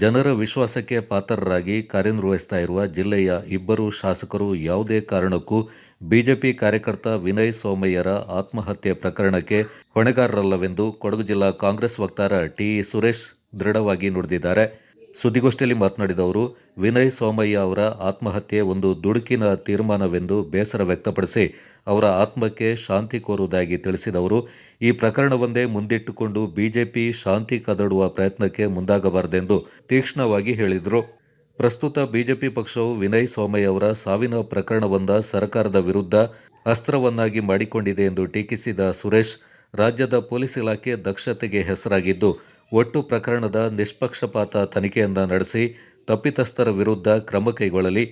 ಜನರ ವಿಶ್ವಾಸಕ್ಕೆ ಪಾತ್ರರಾಗಿ ಕಾರ್ಯನಿರ್ವಹಿಸ್ತಾ ಇರುವ ಜಿಲ್ಲೆಯ ಇಬ್ಬರು ಶಾಸಕರು ಯಾವುದೇ ಕಾರಣಕ್ಕೂ ಬಿಜೆಪಿ ಕಾರ್ಯಕರ್ತ ವಿನಯ್ ಸೋಮಯ್ಯರ ಆತ್ಮಹತ್ಯೆ ಪ್ರಕರಣಕ್ಕೆ ಹೊಣೆಗಾರರಲ್ಲವೆಂದು ಕೊಡಗು ಜಿಲ್ಲಾ ಕಾಂಗ್ರೆಸ್ ವಕ್ತಾರ ಟಿ ಸುರೇಶ್ ದೃಢವಾಗಿ ನುಡಿದಿದ್ದಾರೆ. ಸುದ್ದಿಗೋಷ್ಠಿಯಲ್ಲಿ ಮಾತನಾಡಿದ ಅವರು, ವಿನಯ್ ಸೋಮಯ್ಯ ಅವರ ಆತ್ಮಹತ್ಯೆ ಒಂದು ದುಡುಕಿನ ತೀರ್ಮಾನವೆಂದು ಬೇಸರ ವ್ಯಕ್ತಪಡಿಸಿ ಅವರ ಆತ್ಮಕ್ಕೆ ಶಾಂತಿ ಕೋರುವುದಾಗಿ ತಿಳಿಸಿದವರು ಈ ಪ್ರಕರಣವೊಂದೇ ಮುಂದಿಟ್ಟುಕೊಂಡು ಬಿಜೆಪಿ ಶಾಂತಿ ಕದಡುವ ಪ್ರಯತ್ನಕ್ಕೆ ಮುಂದಾಗಬಾರದೆಂದು ತೀಕ್ಷ್ಣವಾಗಿ ಹೇಳಿದರು. ಪ್ರಸ್ತುತ ಬಿಜೆಪಿ ಪಕ್ಷವು ವಿನಯ್ ಸೋಮಯ್ಯ ಅವರ ಸಾವಿನ ಪ್ರಕರಣವೊಂದ ಸರ್ಕಾರದ ವಿರುದ್ಧ ಅಸ್ತ್ರವನ್ನಾಗಿ ಮಾಡಿಕೊಂಡಿದೆ ಎಂದು ಟೀಕಿಸಿದ ಸುರೇಶ್, ರಾಜ್ಯದ ಪೊಲೀಸ್ ಇಲಾಖೆ ದಕ್ಷತೆಗೆ ಹೆಸರಾಗಿದ್ದು ಒಟ್ಟು ಪ್ರಕರಣದ ನಿಷ್ಪಕ್ಷಪಾತ ತನಿಖೆಯನ್ನ ನಡೆಸಿ ತಪ್ಪಿತಸ್ಥರ ವಿರುದ್ಧ ಕ್ರಮ ಕೈಗೊಳ್ಳಲಿ.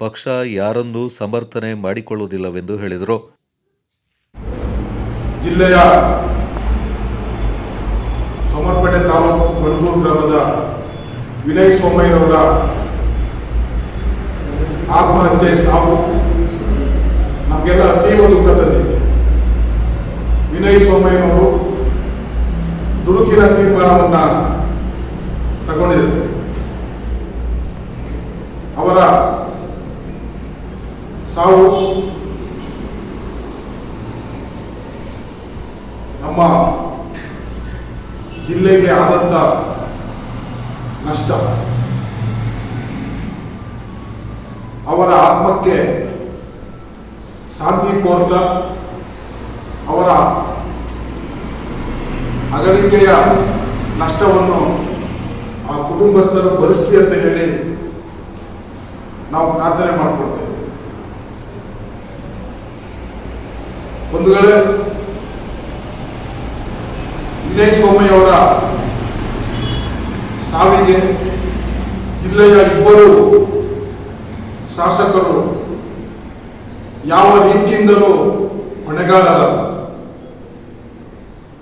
ಪಕ್ಷ ಯಾರನ್ನೂ ಸಮರ್ಥನೆ ಮಾಡಿಕೊಳ್ಳುವುದಿಲ್ಲವೆಂದು ಹೇಳಿದರು. ಜಿಲ್ಲೆಯ ಸೋಮರ್ಪೇಟೆ ತಾಲೂಕು ಕಣಗೂರು ಗ್ರಾಮದ ವಿನಯ್ ಸೋಮಯ್ಯನವರ ಆತ್ಮಹತ್ಯೆ ಸಾವು ನಮಗೆಲ್ಲ ಅತೀವ ದುಃಖ ತಂದಿದೆ. ವಿನಯ್ ಸೋಮಯ್ಯನವರು ದುಡುಕಿನ ತೀರ್ಮಾನವನ್ನ ತಗೊಂಡಿದೆ ಅವರ ಸಾವು ನಮ್ಮ ಜಿಲ್ಲೆಗೆ ಆದಂತ ನಷ್ಟ. ಅವರ ಆತ್ಮಕ್ಕೆ ಶಾಂತಿ ಕೋರ್ತಾ ಅವರ ಅಗಲಿಕೆಯ ನಷ್ಟವನ್ನು ಆ ಕುಟುಂಬಸ್ಥರು ಭರಿಸ್ಲಿ ಅಂತ ಹೇಳಿ ನಾವು ಪ್ರಾರ್ಥನೆ ಮಾಡಿಕೊಡ್ತೇವೆ ಒಂದು ವೇಳೆ ವಿನಯ್ ಸೋಮಯ್ಯ ಅವರ ಸಾವಿಗೆ ಜಿಲ್ಲೆಯ ಇಬ್ಬರು ಶಾಸಕರು ಯಾವ ರೀತಿಯಿಂದಲೂ ಹೊಣೆಗಾರರಲ್ಲ.